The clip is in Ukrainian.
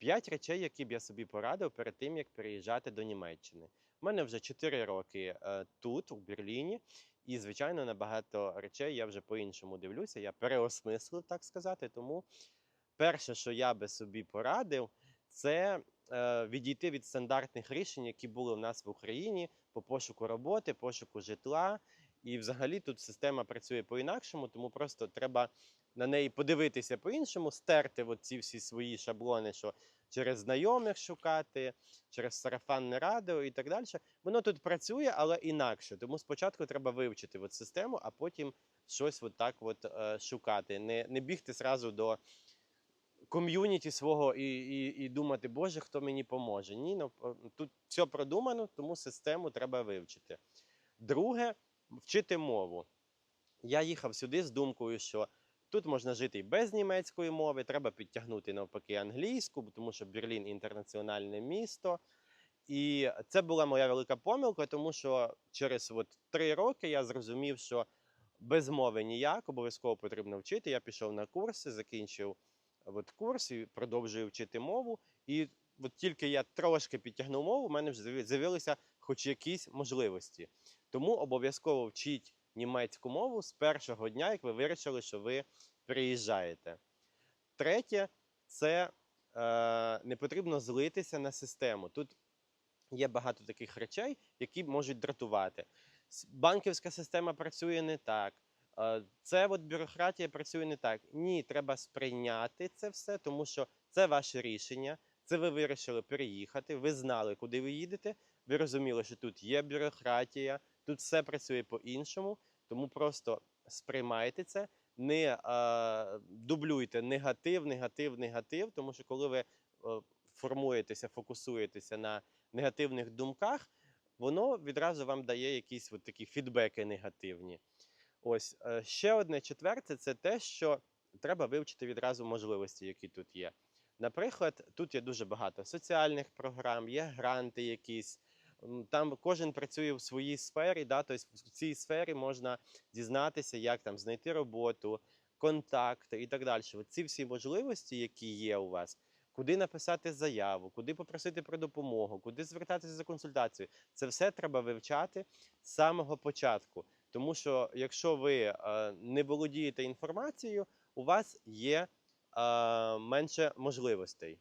П'ять речей, які б я собі порадив перед тим, як переїжджати до Німеччини. У мене вже 4 роки е, тут, у Берліні, і, звичайно, на багато речей я вже по-іншому дивлюся. Я переосмислив, так сказати. Тому перше, що я би собі порадив, це е, відійти від стандартних рішень, які були у нас в Україні по пошуку роботи, пошуку житла. І взагалі тут система працює по-інакшому, тому просто треба на неї подивитися по-іншому, стерти ці всі свої шаблони, що через знайомих шукати, через сарафанне радіо і так далі. Воно тут працює, але інакше. Тому спочатку треба вивчити от систему, а потім щось от так от, е, шукати. Не, не бігти зразу до ком'юніті свого і, і, і думати, Боже, хто мені поможе. Ні, ну, тут все продумано, тому систему треба вивчити. Друге, вчити мову. Я їхав сюди з думкою, що тут можна жити і без німецької мови, треба підтягнути навпаки англійську, тому що Берлін інтернаціональне місто. І це була моя велика помилка, тому що через от три роки я зрозумів, що без мови ніяк, обов'язково потрібно вчити. Я пішов на курси, закінчив от курс і продовжую вчити мову. І от тільки я трошки підтягнув мову, в мене вже з'явилися хоч якісь можливості. Тому обов'язково вчіть німецьку мову з першого дня, як ви вирішили, що ви приїжджаєте. Третє це е, не потрібно злитися на систему. Тут є багато таких речей, які можуть дратувати. Банківська система працює не так. е, Це от бюрократія працює не так. Ні, треба сприйняти це все, тому що це ваше рішення. Це ви вирішили переїхати. Ви знали, куди ви їдете. Ви розуміли, що тут є бюрократія, тут все працює по-іншому. Тому просто сприймайте це, не е, дублюйте негатив, негатив, негатив. Тому що коли ви е, формуєтеся, фокусуєтеся на негативних думках, воно відразу вам дає якісь от такі фідбеки негативні. Ось е, ще одне четверте це те, що треба вивчити відразу можливості, які тут є. Наприклад, тут є дуже багато соціальних програм, є гранти якісь. Там кожен працює в своїй сфері, да, тобто в цій сфері можна дізнатися, як там знайти роботу, контакти і так далі. Ці всі можливості, які є у вас, куди написати заяву, куди попросити про допомогу, куди звертатися за консультацією, це все треба вивчати з самого початку. Тому що якщо ви е, не володієте інформацією, у вас є е, менше можливостей.